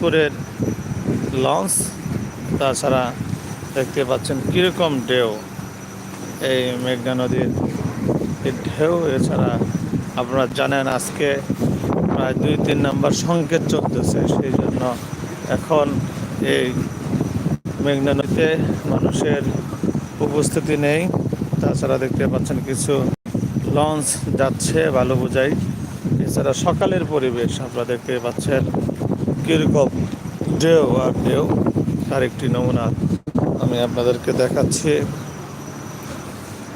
চাঁদপুরের লঞ্চ, তাছাড়া দেখতে পাচ্ছেন কীরকম ঢেউ। এই মেঘনা নদীর ঢেউ, এছাড়া আপনারা জানেন আজকে প্রায় দুই তিন নম্বর সংকেত চলতেছে, সেই জন্য এখন এই মেঘনা নদীতে মানুষের উপস্থিতি নেই। তাছাড়া দেখতে পাচ্ছেন কিছু লঞ্চ যাচ্ছে, ভালো বোঝাই। এছাড়া সকালের পরিবেশ আপনারা দেখতে পাচ্ছেন। কীরকম ঢেউ আর ঢেউ তার একটি নমুনা আমি আপনাদেরকে দেখাচ্ছি।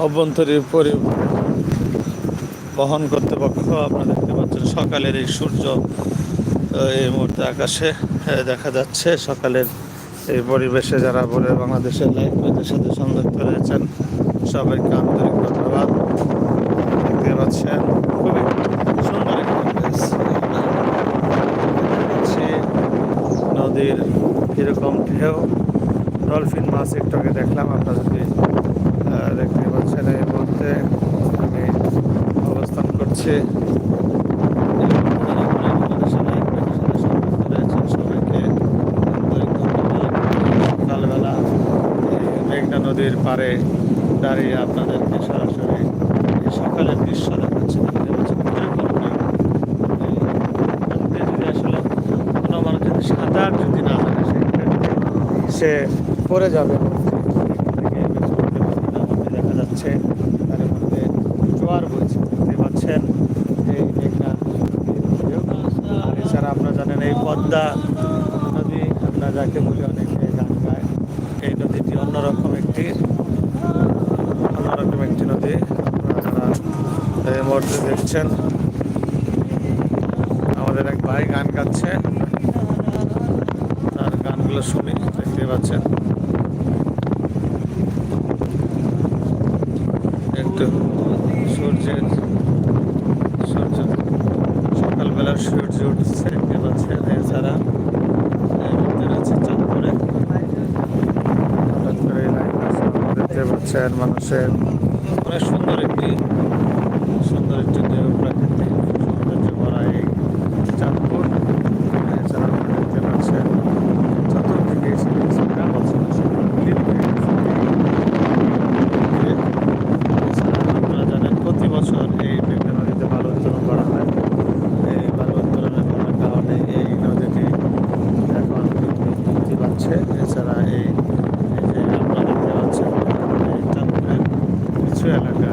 অভ্যন্তরীণ পরি বহন কর্তৃপক্ষ আপনারা দেখতে পাচ্ছেন সকালের এই সূর্য এই মুহূর্তে আকাশে দেখা যাচ্ছে। সকালের এই পরিবেশে যারা বলে বাংলাদেশের লাইফ ম্যাচের সাথে সংযুক্ত রয়েছেন, সবাইকে আন্তরিক ধন্যবাদ। দেখতে পাচ্ছেন খুবই সুন্দর একটি প্লেস পাচ্ছি নদীর কীরকম ঢেউ, ডলফিন মাছ একটু আগে দেখলাম আপনারা যদি দেখতে পাচ্ছেন এই মুহূর্তে। আমি অবস্থান করছি সকালবেলা। নদীর পাড়ে দাঁড়িয়ে আপনাদেরকে সরাসরি সকালের দৃশ্য দেখাচ্ছি আসলে কোনো মানুষ যদি সাঁতার যদি সে পড়ে যাবে। দেখা যাচ্ছে। তার মধ্যে জোয়ার বইছে। দেখতে পাচ্ছেন এই মেঘনা আর এছাড়া আপনারা জানেন এই পদ্মা নদী আমরা যাকে বলি অনেকে গান গায়। এই নদীটি অন্যরকম একটি অন্যরকম একটি নদী। আপনারা এই দেখছেন। আমাদের এক ভাই গান গাচ্ছে। গানগুলো শুনি দেখতে পাচ্ছেন। একটু সূর্যের, সূর্য, সকালবেলার সূর্য উঠছে, দেখতে পাচ্ছেন এছাড়া দেখতে পাচ্ছেন মানুষের। অনেক সুন্দর একটি সুন্দর একটি দেহ প্রাকৃতিক সৌন্দর্য ভরা এই চাঁদপুর এছাড়া আপনারা দেখতে পাচ্ছেন চতুর্দিকে এসে কিছু গ্রাম আছে সেগুলো বিলীন হয়ে গেছে। এছাড়া আপনারা জানেন প্রতি বছর এই মেঘনা নদীতে বালু উত্তোলন করা হয় এই বালু উত্তোলনের করার কারণে এই নদীটি এখন বৃদ্ধি পাচ্ছে এছাড়া এই এই যে আপনারা দেখতে পাচ্ছেন এই চাঁদপুরের কিছু এলাকা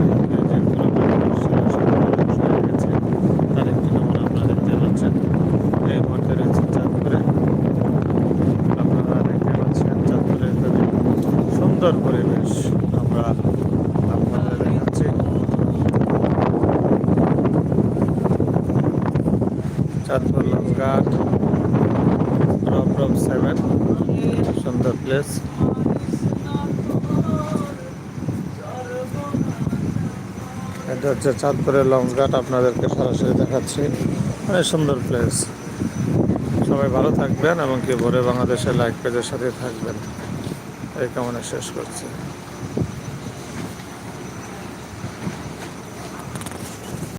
তার একটি নমুনা আপনারা দেখতে পাচ্ছেন এই মুহূর্তে রয়েছে চাঁদপুরে। আপনারা দেখতে পাচ্ছেন চাঁদপুরের খুবই সুন্দর পরিবেশ আমরা আপনাদের দেখাচ্ছি। চাঁদপুর লঞ্চঘাট রব রব সেভেন, সুন্দর প্লেস এটা হচ্ছে চাঁদপুরের লঞ্চঘাট আপনাদেরকে সরাসরি দেখাচ্ছি। অনেক সুন্দর প্লেস সবাই ভালো থাকবেন এবং কি ভোরে বাংলাদেশের লাইক পেজের সাথে থাকবেন। এই কামনা শেষ করছি।